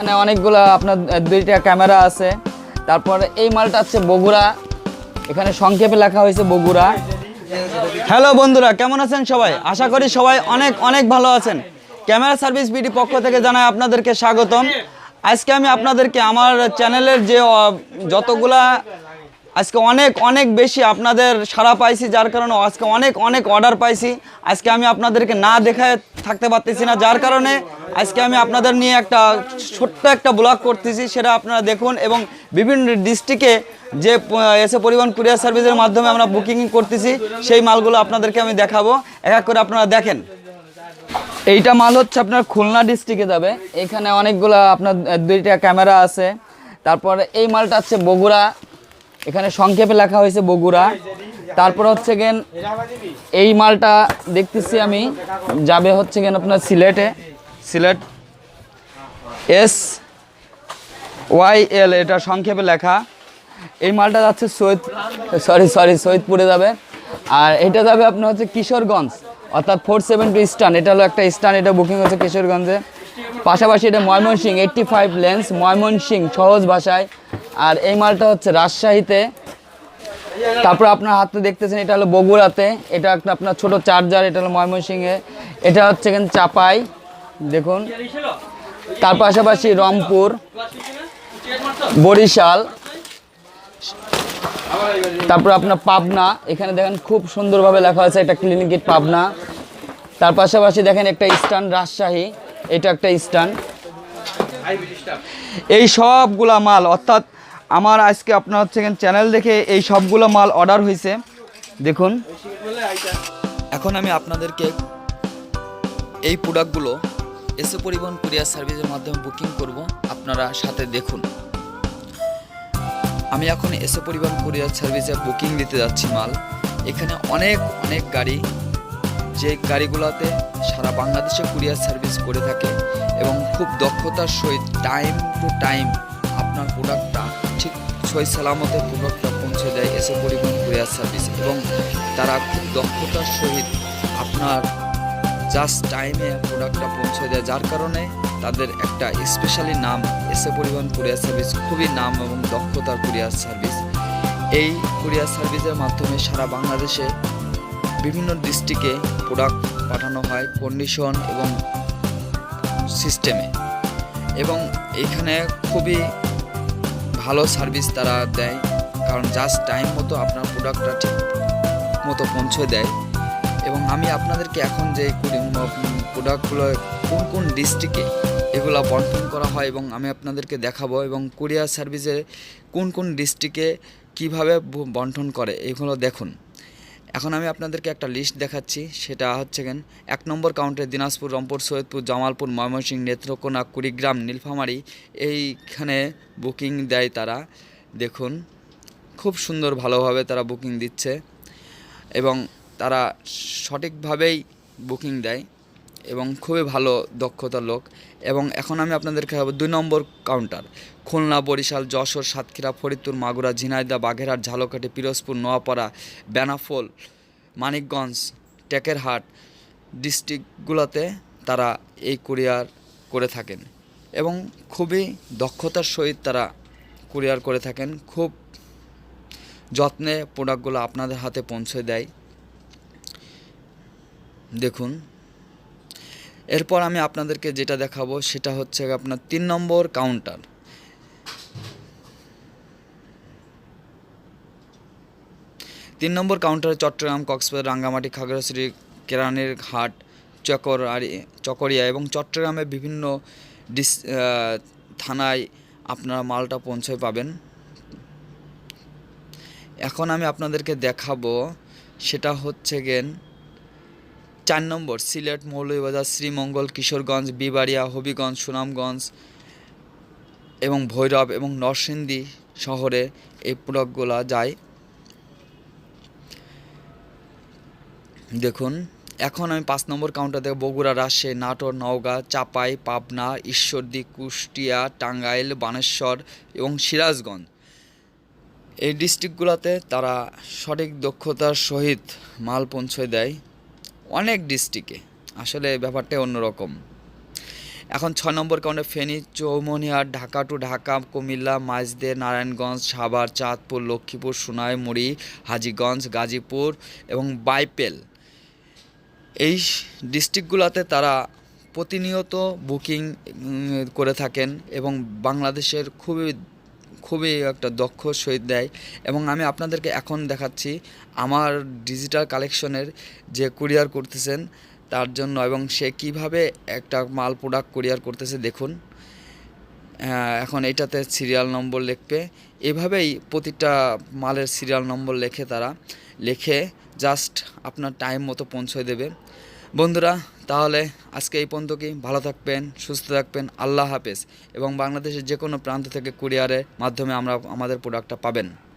এখানে অনেকগুলো আপনার দুইটা ক্যামেরা আছে। তারপর এই মালটা হচ্ছে বগুড়া। এখানে সংক্ষেপে লেখা হয়েছে বগুড়া। হ্যালো বন্ধুরা, কেমন আছেন সবাই? আশা করি সবাই অনেক অনেক ভালো আছেন। ক্যামেরা সার্ভিস বিডি পক্ষ থেকে জানাই আপনাদেরকে স্বাগতম। আজকে আমি আপনাদেরকে আমার চ্যানেলের যে যতগুলা আজকে অনেক অনেক বেশি আপনাদের সাড়া পাইছি, যার কারণে আজকে অনেক অনেক অর্ডার পাইছি। আজকে আমি আপনাদেরকে না দেখায় থাকতে পারতেছি না। যার কারণে আজকে আমি আপনাদের নিয়ে একটা ছোট্ট একটা ব্লগ করতেছি, সেটা আপনারা দেখুন এবং বিভিন্ন ডিস্ট্রিক্টে যে এসে পরিবহন কুরিয়ার সার্ভিসের মাধ্যমে আমরা বুকিং করতেছি, সেই মালগুলো আপনাদেরকে আমি দেখাবো। এক এক করে আপনারা দেখেন। এইটা মাল হচ্ছে আপনার খুলনা ডিস্ট্রিক্টে যাবে। এখানে অনেকগুলো আপনার দুইটা ক্যামেরা আছে। তারপর এই মালটা হচ্ছে বগুড়া। এখানে সংক্ষেপে লেখা হয়েছে বগুড়া। তারপর হচ্ছে গেন, এই মালটা দেখতেছি আমি। যাবে হচ্ছে গেন আপনার সিলেটে। সিলেট এস ওয়াই এল, এটা সংক্ষেপে লেখা। এই মালটা যাচ্ছে সৈয়দ, সরি সরি, সৈয়দপুরে যাবে। আর এটা যাবে আপনার হচ্ছে কিশোরগঞ্জ, অর্থাৎ ফোর সেভেন টু স্টান। এটা হলো একটা স্টান, এটা বুকিং হচ্ছে কিশোরগঞ্জে। পাশাপাশি এটা Mymensingh eighty five lanes Mymensingh সহজ ভাষায়। আর এই মালটা হচ্ছে রাজশাহীতে। তারপর আপনার হাতে দেখতেছেন, এটা হলো বগুড়াতে, এটা একটা আপনার ছোট চার্জার, এটা হলো ময়মনসিংহে, এটা হচ্ছে এখানে চাপাই, দেখুন। তার পাশাপাশি রংপুর, বরিশাল, তারপর আপনার পাবনা, এখানে দেখেন খুব সুন্দরভাবে লেখা আছে, এটা ক্লিনিকেট পাবনা। তার পাশাপাশি দেখেন একটা স্ট্যান্ড রাজশাহী, এটা একটা স্ট্যান্ড এই সবগুলা মাল, অর্থাৎ আমার আজকে আপনার হচ্ছে চ্যানেল দেখে এই সবগুলো মাল অর্ডার হয়েছে। দেখুন। এখন আমি আপনাদেরকে এই প্রোডাক্টগুলো এসে পরিবহন কুরিয়ার সার্ভিসের মাধ্যমে বুকিং করব। আপনারা সাথে দেখুন। আমি এখন এসে পরিবহন কুরিয়ার সার্ভিসে বুকিং দিতে যাচ্ছি মাল। এখানে অনেক অনেক গাড়ি। যে গাড়িগুলোতে সারা বাংলাদেশে কুরিয়ার সার্ভিস করে থাকে এবং খুব দক্ষতার সহিত টাইম টু টাইম আপনার প্রোডাক্টটা সই সালামতে প্রোডাক্টটা পৌঁছে দেয়, এসে পরিবহন কুরিয়ার সার্ভিস এবং তারা খুব দক্ষতার সহিত আপনার জাস্ট টাইমে প্রোডাক্টটা পৌঁছে দেয়, যার কারণে তাদের একটা স্পেশালি নাম, এসে পরিবহন কুরিয়ার সার্ভিস খুবই নাম এবং দক্ষতার কুরিয়ার সার্ভিস এই কুরিয়ার সার্ভিসের মাধ্যমে সারা বাংলাদেশে বিভিন্ন ডিস্ট্রিক্টে প্রোডাক্ট পাঠানো হয় কন্ডিশন এবং সিস্টেমে এবং এখানে খুবই ভালো সার্ভিস তারা দেয়, কারণ জাস্ট টাইম মতো আপনার প্রোডাক্টটা ঠিক মতো পৌঁছে দেয়। এবং আমি আপনাদেরকে এখন যে প্রোডাক্টগুলো কোন কোন ডিস্ট্রিক্টে এগুলো বন্টন করা হয় এবং আমি আপনাদেরকে দেখাবো এবং কুরিয়ার সার্ভিসে কোন কোন ডিস্ট্রিক্টে কীভাবে বন্টন করে, এগুলো দেখুন। এখন আমি আপনাদেরকে একটা লিস্ট দেখাচ্ছি, সেটা হচ্ছে কেন এক নম্বর কাউন্টে দিনাজপুর, রংপুর, সৈয়দপুর, জামালপুর, ময়মনসিংহ, নেত্রকোনা, কুড়িগ্রাম, নীলফামারি, এইখানে বুকিং দেয় তারা। দেখুন, খুব সুন্দর ভালোভাবে তারা বুকিং দিচ্ছে এবং তারা সঠিকভাবেই বুকিং দেয়। এবং খুবই ভালো দক্ষতার লোক। এবং এখন আমি আপনাদেরকে দেখাবো দুই নম্বর কাউন্টার খুলনা, বরিশাল, যশোর, সাতক্ষীরা, ফরিদপুর, মাগুরা ঝিনাইদা বাঘেরহাট ঝালকাঠি, পিরোজপুর, নোয়াপাড়া, বেনাফোল, মানিকগঞ্জ, টেকেরহাট ডিস্ট্রিক্টগুলোতে তারা এই কুরিয়ার করে থাকেন। এবং খুবই দক্ষতার সহিত তারা কুরিয়ার করে থাকেন। খুব যত্নে প্রোডাক্টগুলো আপনাদের হাতে পৌঁছে দেয়। দেখুন এরপর আমি আপনাদেরকে যেটা দেখাবো, সেটা হচ্ছে আপনার তিন নম্বর কাউন্টার তিন নম্বর কাউন্টারে চট্টগ্রাম, কক্সবাজার, রাঙ্গামাটি, খাগড়াছড়ি, কেরানের ঘাট চকর আর চকরিয়া এবং চট্টগ্রামে বিভিন্ন ডিস থানায় আপনারা মালটা পৌঁছে পাবেন। এখন আমি আপনাদেরকে দেখাবো, সেটা হচ্ছে গেন চার নম্বর, সিলেট, মৌলভীবাজার, শ্রীমঙ্গল, কিশোরগঞ্জ, বিবাড়িয়া, হবিগঞ্জ, সুনামগঞ্জ এবং ভৈরব এবং নরসিংদী শহরে এই প্রোডাক্টগুলো যায়। দেখুন, এখন আমি পাঁচ নম্বর কাউন্টার থেকে বগুড়া, রাজশাহী, নাটোর, নওগাঁ, চাপাই, পাবনা, ঈশ্বরদী, কুষ্টিয়া, টাঙ্গাইল, বানেশ্বর এবং সিরাজগঞ্জ। এই ডিস্ট্রিক্টগুলোতে তারা সঠিক দক্ষতার সহিত মাল পৌঁছে দেয়। অনেক ডিস্ট্রিক্টে। আসলে ব্যাপারটা অন্যরকম। এখন ছয় নম্বর কাউন্টে ফেনী চৌমনিহাট ঢাকা টু ঢাকা, কুমিল্লা মাইজদে নারায়ণগঞ্জ, সাভার, চাঁদপুর, লক্ষ্মীপুর, সোনাইমুড়ি, হাজীগঞ্জ, গাজীপুর এবং বাইপেল। এই ডিস্ট্রিক্টগুলোতে তারা প্রতিনিয়ত বুকিং করে থাকেন এবং বাংলাদেশের খুবই খুবই একটা দক্ষ সহিত দেয় এবং আমি আপনাদেরকে এখন দেখাচ্ছি আমার ডিজিটাল কালেকশনের যে কুরিয়ার করতেছেন তার জন্য এবং সে কীভাবে একটা মাল প্রোডাক্ট কুরিয়ার করতেছে দেখুন। আহ, এখন এইটাতে সিরিয়াল নম্বর লিখবে। এভাবেই প্রতিটা মালের সিরিয়াল নম্বর লেখে তারা। লিখে জাস্ট আপনার টাইম মতো পৌঁছে দেবে। বন্ধুরা, তাহলে আজকে এই পর্যন্ত কি? ভালো থাকবেন, সুস্থ থাকবেন, আল্লাহ হাফেজ। এবং বাংলাদেশের যে কোনো প্রান্ত থেকে কুরিয়ারের মাধ্যমে আমরা আমাদের প্রোডাক্টটা পাবেন।